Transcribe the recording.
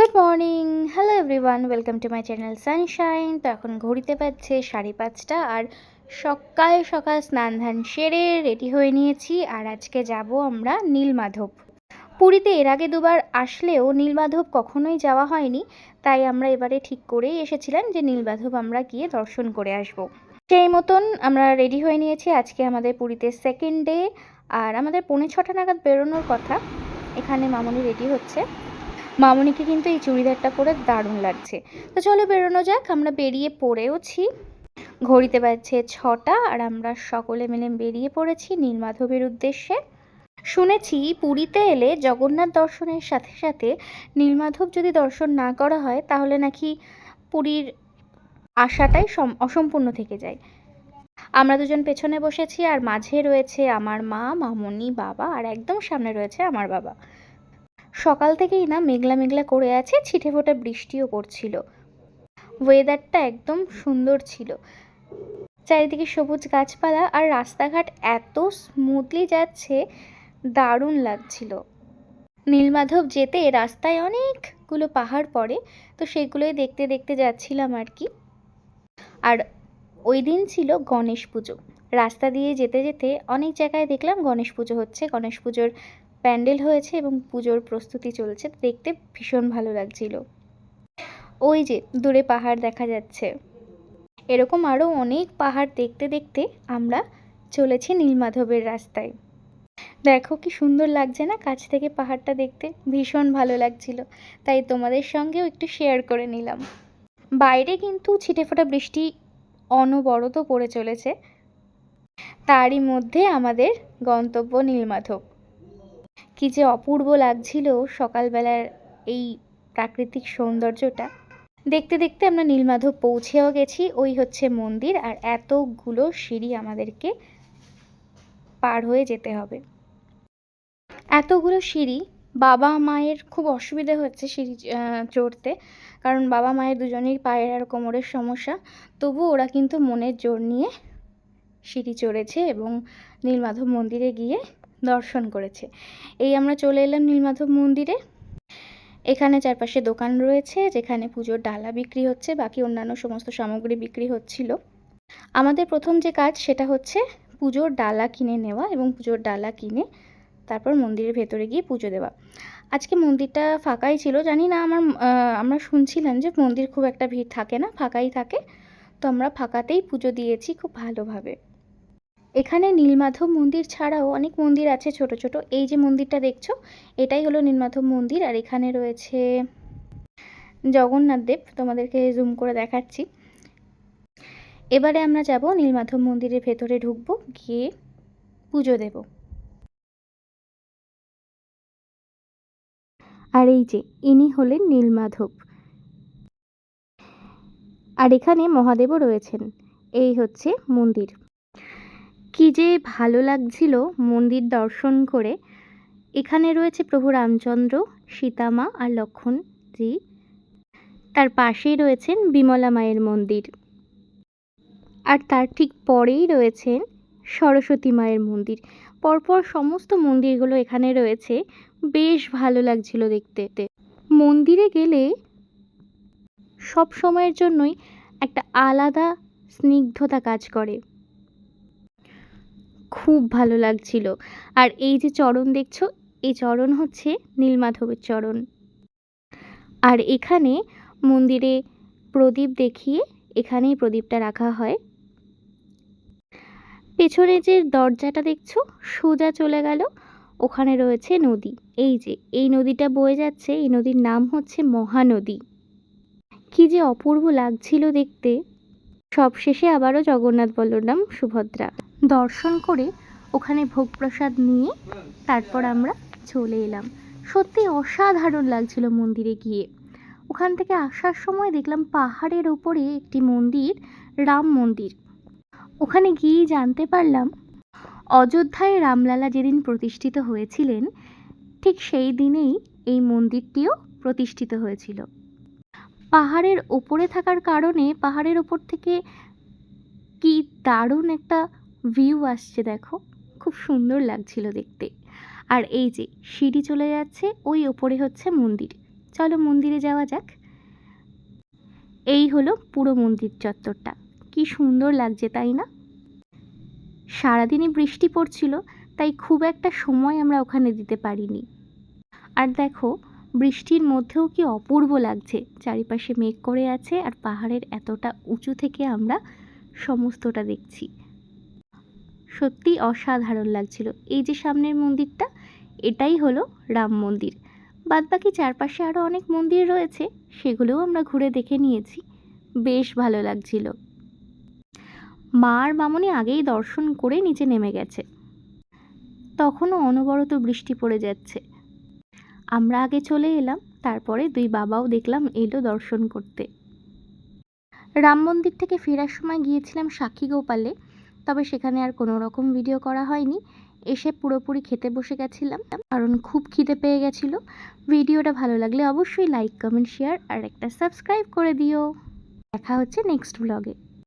Good morning hello everyone welcome to my channel Sunshine তো এখন ঘড়িতে পাচ্ছে সাড়ে পাঁচটা আর সকাল সকাল স্নান ধান সেরে রেডি হয়ে নিয়েছি আর আজকে যাব আমরা নীলমাধব। পুরীতে এর আগে দুবার আসলেও নীলমাধব কখনোই যাওয়া হয়নি, তাই আমরা এবারে ঠিক করেই এসেছিলাম যে নীলমাধব আমরা গিয়ে দর্শন করে আসব। সেই মতন আমরা রেডি হয়ে নিয়েছি আজকে আমাদের পুরীতে সেকেন্ড ডে আর আমাদের পৌনে ছটা নাগাদ বেরোনোর কথা। এখানে মামনি রেডি হচ্ছে। মামনিকে কিন্তু এই চুড়িদারটা পরে দারুণ লাগছে। তো চলো বেরোনো যাক, আমরা বেরিয়ে পড়েওছি। ঘড়িতে বাজছে ছটা আর আমরা সকলে মিলে বেরিয়ে পড়েছি নীলমাধবের উদ্দেশ্যে। শুনেছি পুরীতে এলে জগন্নাথ দর্শনের সাথে সাথে নীলমাধব যদি দর্শন না করা হয়, তাহলে নাকি পুরীর আশাটাই সম- অসম্পূর্ণ থেকে যায়। আমরা দুজন পেছনে বসেছি আর মাঝে রয়েছে আমার মা, মামনি, বাবা আর একদম সামনে রয়েছে আমার বাবা। সকাল থেকেই না মেঘলা মেঘলা করে আছে, ছিটে ফোটা বৃষ্টিও পড়ছিল। ওয়েদারটা একদম সুন্দর ছিল। চারিদিকে সবুজ গাছপালা আর রাস্তাঘাট এত স্মুথলি যাচ্ছে, দারুণ লাগছিল। নীলমাধব যেতে রাস্তায় অনেকগুলো পাহাড় পড়ে, তো সেগুলোই দেখতে দেখতে যাচ্ছিলাম আর কি। আর ওই দিন ছিল গণেশ পুজো। রাস্তা দিয়ে যেতে যেতে অনেক জায়গায় দেখলাম গণেশ পুজো হচ্ছে। গণেশ পুজোর প্যান্ডেল হয়েছে এবং পুজোর প্রস্তুতি চলছে। দেখতে ভীষণ ভালো লাগছিল। ওই যে, দূরে পাহাড় দেখা যাচ্ছে। এরকম আরও অনেক পাহাড় দেখতে দেখতে আমরা চলেছি নীলমাধবের রাস্তায়। দেখো কি সুন্দর লাগছে না কাছ থেকে পাহাড়টা দেখতে? ভীষণ ভালো লাগছিল। তাই তোমাদের সঙ্গেও একটু শেয়ার করে নিলাম। বাইরে কিন্তু ছিটেফোঁটা বৃষ্টি অনবরত পড়ে চলেছে। তারই মধ্যে আমাদের গন্তব্য নীলমাধব। কি যে অপূর্ব লাগছিল সকালবেলার এই প্রাকৃতিক সৌন্দর্যটা। দেখতে দেখতে আমরা নীলমাধব পৌঁছেও গেছি, ওই হচ্ছে মন্দির, আর এতগুলো সিঁড়ি আমাদেরকে পার হয়ে যেতে হবে। এতগুলো সিঁড়ি, বাবা মায়ের খুব অসুবিধা হচ্ছে সিঁড়ি চড়তে, কারণ বাবা মায়ের দুজনেই পায়ের আর কোমরের সমস্যা, তবু ওরা কিন্তু মনের জোর নিয়ে সিঁড়ি চড়েছে এবং নীলমাধব মন্দিরে গিয়ে দর্শন করেছে। এই আমরা চলে এলাম নীলমাধব মন্দিরে। এখানে চারপাশে দোকান রয়েছে, যেখানে পুজোর ডালা বিক্রি হচ্ছে, বাকি অন্যান্য সমস্ত সামগ্রী বিক্রি হচ্ছিল। আমাদের প্রথম যে কাজ সেটা হচ্ছে পুজোর ডালা কিনে নেওয়া এবং পুজোর ডালা কিনে তারপর মন্দিরের ভেতরে গিয়ে পুজো দেওয়া। আজকে মন্দিরটা ফাঁকাই ছিল, জানি না আমার আমরা শুনছিলাম যে মন্দির খুব একটা ভিড় থাকে না, ফাঁকাই থাকে। তো আমরা ফাঁকাতেই পুজো দিয়েছি খুব ভালোভাবে। এখানে নীলমাধব মন্দির ছাড়াও অনেক মন্দির আছে ছোট ছোট। এই যে মন্দিরটা দেখছ, এটাই হলো নীলমাধব মন্দির। আর এখানে রয়েছে জগন্নাথ দেব, তোমাদেরকে জুম করে দেখাচ্ছি। এবারে আমরা যাব নীলমাধব মন্দিরের ভেতরে ঢুকবো, গিয়ে পুজো দেব। আর এই যে, ইনি হলেন নীলমাধব। আর এখানে মহাদেবও রয়েছেন। এই হচ্ছে মন্দির। কি যে ভালো লাগছিল মন্দির দর্শন করে। এখানে রয়েছে প্রভু রামচন্দ্র সীতামা আর লক্ষণজি। তার পাশেই রয়েছেন বিমলা মায়ের মন্দির। আর তার ঠিক পরেই রয়েছেন সরস্বতী মায়ের মন্দির। পরপর সমস্ত মন্দিরগুলো এখানে রয়েছে। বেশ ভালো লাগছিল দেখতে। মন্দিরে গেলে সব সময়ের জন্যই একটা আলাদা স্নিগ্ধতা কাজ করে। খুব ভালো লাগছিল। আর এই যে চরণ দেখছ, এই চরণ হচ্ছে নীলমাধবের চরণ। আর এখানে মন্দিরে প্রদীপ দেখিয়ে এখানেই প্রদীপটা রাখা হয়। পেছনে যে দরজাটা দেখছ, সোজা চলে গেল, ওখানে রয়েছে নদী। এই যে, এই নদীটা বয়ে যাচ্ছে, এই নদীর নাম হচ্ছে মহানদী। কি যে অপূর্ব লাগছিল দেখতে। সবশেষে আবারও জগন্নাথ বলরাম সুভদ্রা। দর্শন করে ওখানে ভোগ প্রসাদ নিয়ে তারপর আমরা চলে এলাম। সত্যি অসাধারণ লাগছিল মন্দিরে গিয়ে। ওখান থেকে আসার সময় দেখলাম পাহাড়ের ওপরে একটি মন্দির, রাম মন্দির। ওখানে গিয়েই জানতে পারলাম, অযোধ্যায় রামলালা যেদিন প্রতিষ্ঠিত হয়েছিলেন, ঠিক সেই দিনেই এই মন্দিরটিও প্রতিষ্ঠিত হয়েছিল। পাহাড়ের ওপরে থাকার কারণে, পাহাড়ের ওপর থেকে কি দারুণ একটা ভিউ আসছে দেখো। খুব সুন্দর লাগছিল দেখতে। আর এই যে, সিঁড়ি চলে যাচ্ছে, ওই ওপরে হচ্ছে মন্দির। চলো মন্দিরে যাওয়া যাক। এই হলো পুরো মন্দির চত্বরটা। কি সুন্দর লাগছে, তাই না? সারাদিনই বৃষ্টি পড়ছিল, তাই খুব একটা সময় আমরা ওখানে দিতে পারিনি। আর দেখো, বৃষ্টির মধ্যেও কি অপূর্ব লাগছে। চারিপাশে মেঘ করে আছে, আর পাহাড়ের এতটা উঁচু থেকে আমরা সমস্তটা দেখছি। সত্যি অসাধারণ লাগছিল। এই যে সামনের মন্দিরটা, এটাই হলো রাম মন্দির। বাদবাকি চারপাশে আরও অনেক মন্দির রয়েছে, সেগুলোও আমরা ঘুরে দেখে নিয়েছি। বেশ ভালো লাগছিল। মা আর মামনি আগেই দর্শন করে নিচে নেমে গেছে। তখনও অনবরত বৃষ্টি পড়ে যাচ্ছে। আমরা আগে চলে এলাম, তারপরে দুই বাবাও দেখলাম এলো দর্শন করতে। রাম মন্দির থেকে ফেরার সময় গিয়েছিলাম সাক্ষী গোপালে। তবে সেখানে আর কোনো রকম ভিডিও করা হয়নি। এসে পুরোপুরি খেতে বসে গেছিলাম, কারণ খুব খিদে পেয়ে গেছিল। ভিডিওটা ভালো লাগলে অবশ্যই লাইক কমেন্ট শেয়ার আর একটা সাবস্ক্রাইব করে দিও। দেখা হচ্ছে নেক্সট ব্লগে